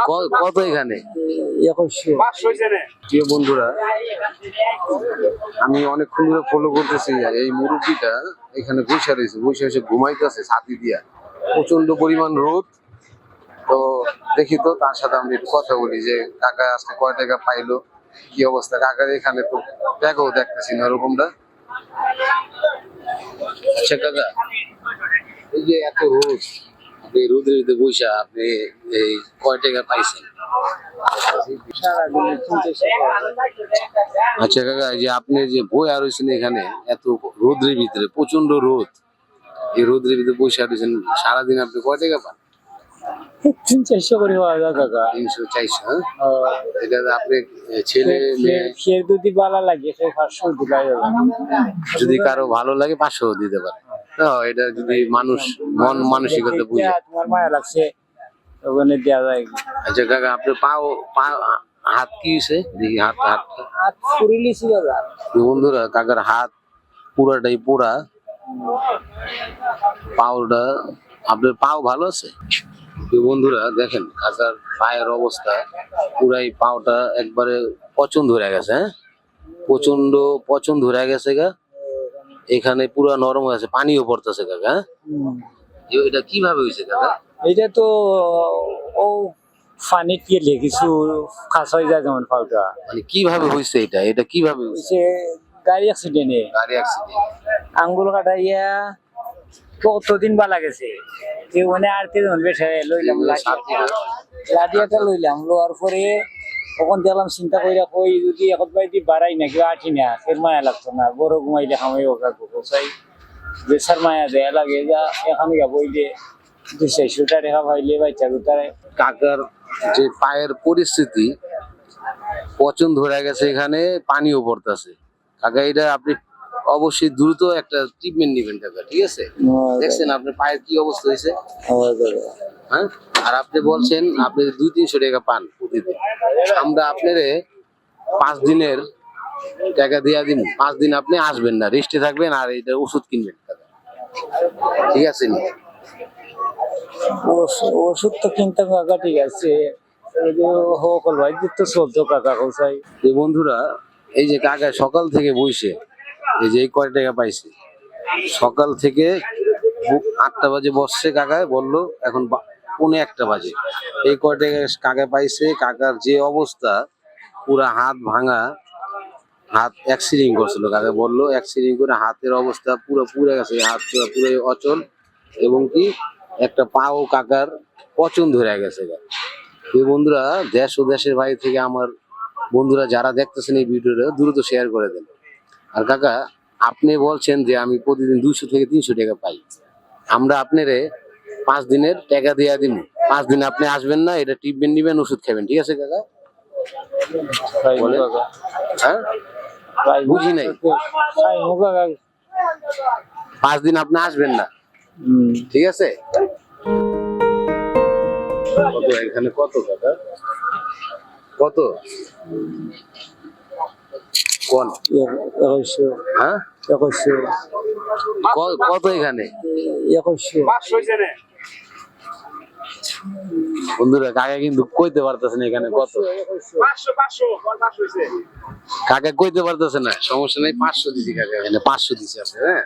ক- কত এখানে? প্রিয় বন্ধুরা আমি অনেকক্ষণ ধরে ফলো করতেছি এই মুরব্বিটা এখানে বসে রয়েছে বসে বসে ঘুমাইতেছে ছাতি দিয়া। প্রচণ্ড পরিমাণ রোদ। তো দেখি তো তার সাথে আমি একটু কথা বলি যে কাকা আজকে কয় টাকা পাইলো কি অবস্থা? কাকার এখানে তো টাকাও দেখতেছি না ওরকমটা আচ্ছা কাকা এই যে এত রোদ আপনি রোদের ভিতরে বৈশা আপনি এই কয় টাকা পাইছেন? আচ্ছা কাকা যে আপনি যে বই আর রয়েছেন এখানে এত রোদ্রের ভিতরে প্রচণ্ড রোদ। এই রোদ্রের ভিতরে বসে রয়েছেন সারাদিন আপনি কয় টাকা পান? তিন চারশো করে হওয়া যায় কাকা। তিনশো চারশো হ্যাঁ? এটা আপনি ছেলে মেয়ে? যদি লাগে সে পাঁচশো দিলাই যদি কারও ভালো লাগে পাঁচশো দিতে পারে। এটা যদি মানুষ মন মানসিকতা বুঝে। তোমার মায়া লাগছে ওখানে দেওয়া যায়। আচ্ছা কাকা আপনার পাও পা হাত কি হয়েছে দেখি হাত হাত। ফুরি লিছি দাদা বন্ধুরা কাকার হাত পুরাটাই পোড়া। পাওটা আপনার পাও ভালো আছে? বন্ধুরা দেখেন কাকার পায়ের অবস্থা পুরাই পাওটা একবারে পচন ধরে গেছে হ্যাঁ? প্রচণ্ড পচন ধরে গেছে গা। এখানে পুরা নরম হয়ে আছে পানিও পড়তেছে কাকা হ্যাঁ? এটা কীভাবে হয়েছে কাকা? এটা তো ও পানি গেলে কিছু খাস হয়ে যায় যেমন পাউটা মানে কীভাবে হয়েছে এটা? এটা কীভাবে হয়েছে? গাড়ি অ্যাক্সিডেন্টে গাড়ি অ্যাক্সিডেন্ট আঙ্গুল কাটাইয়া কতদিন বালা গেছে যে মানে আর কে জন লইলাম লাঠি একটা। লাঠি লইলাম লোয়ার পরে তখন দেখলাম চিন্তা কইরা কই যদি এখন বাই বাড়াই না কেউ আঠি না ফের মায়া লাগতো না। বড় ঘুমাইলে খামাই ওকা গোসাই বেসার মায়া দেয়া লাগে যা এখানে গা বইলে দুই চারশো টাকা পাইলে বাচ্চা দুটারে কাকার যে পায়ের পরিস্থিতি পচন ধরে গেছে এখানে পানিও পড়তেছে। কাকা এটা আপনি অবশ্যই দ্রুত একটা ট্রিটমেন্ট নেবেন কাকা ঠিক আছে? দেখছেন আপনার পায়ের কি অবস্থা হয়েছে? হ্যাঁ? আর আপনি বলছেন আপনি দুই তিনশো টাকা পান প্রতিদিন। আমরা আপনারে পাঁচ দিনের টাকা দিয়া দিন পাঁচ দিন আপনি আসবেন না রেস্টে থাকবেন আর এটা ওষুধ কিনবেন ঠিক আছে নি? ওষ- ওষুধ তো কিনতাম কাকা ঠিক আছে। যে সকল ভাই তো চলতো কাকা কোসাই এই বন্ধুরা এই যে কাকা সকাল থেকে বইছে এই যে এই কয় টাকা পাইছে? সকাল থেকে আটটা বাজে বসছে কাকায় বলল এখন পৌনে একটা বাজে। এই কয়টা কাকা পাইছে, কাকার যে অবস্থা, পুরা হাত ভাঙা, হাত অ্যাক্সিডিং করছিল। কাকে বলল অ্যাক্সিডিং করে হাতের অবস্থা পুরো পুড়ে গেছে, হাত পুরো পুরো অচল এবং কি একটা পাও কাকার পচন ধরে গেছে। এই বন্ধুরা, দেশ ও দেশের বাইরে থেকে আমার বন্ধুরা যারা দেখতেছেন এই ভিডিওটা, দ্রুত শেয়ার করে দেন। আর কাকা, আপনি বলছেন যে আমি প্রতিদিন দুইশো থেকে তিনশো টাকা পাই। আমরা আপনারে পাঁচ দিনের টাকা দিয়ে দিব পাঁচ দিন আপনি আসবেন না এটা ট্রিটমেন্ট নিবেন ওষুধ খাবেন ঠিক আছে কাকা? হ্যাঁ? বুঝি নাই। পাঁচ দিন আপনি আসবেন না। ঠিক আছে? কত এখানে কত কাকা? কত? কোন? একুশশো। হ্যাঁ? কত এখানে? একুশশো। বন্ধুরা কাকা কিন্তু কইতে পারতেছে না এখানে কত? কাকা কইতে পারতেছে না? সমস্যা নেই পাঁচশো দিছি কাকা এখানে পাঁচশো দিছি আছে হ্যাঁ?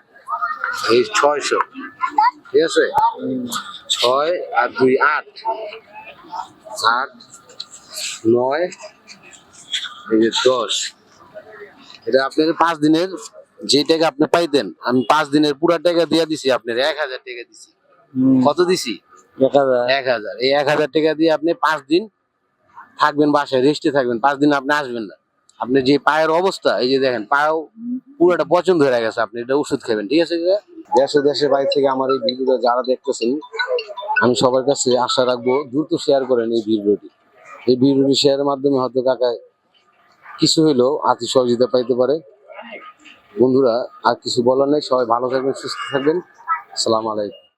এই ছয়শো। ঠিক আছে? ছয় আর দুই আট। আট নয় এই যে দশ। এটা আপনার পাঁচ দিনের যে টাকা আপনি পাইতেন আমি পাঁচ দিনের পুরা টাকা দিয়ে দিছি আপনার এক হাজার টাকা দিছি। হুম, কত দিছি? এক হাজার। এই এক হাজার টাকা দিয়ে আপনি পাঁচ দিন থাকবেন বাসায় রেস্টে থাকবেন। পাঁচ দিন আপনি আসবেন না। আপনি যে পায়ের অবস্থা এই যে দেখেন পায়েও পুরোটা পছন্দ হয়ে গেছে আপনি এটা ওষুধ খাবেন ঠিক আছে? দেশ দেশের বাইরে থেকে আমার এই ভিডিওটা যারা দেখতেছেন আমি সবার কাছে আশা রাখব দ্রুত শেয়ার করেন এই ভিডিওটি। এই ভিডিওটি শেয়ারের মাধ্যমে হয়তো কাকা কিছু হইলেও আর্থিক সহযোগিতা পাইতে পারে। বন্ধুরা আর কিছু বলার নেই সবাই ভালো থাকবেন সুস্থ থাকবেন। আসসালামু আলাইকুম।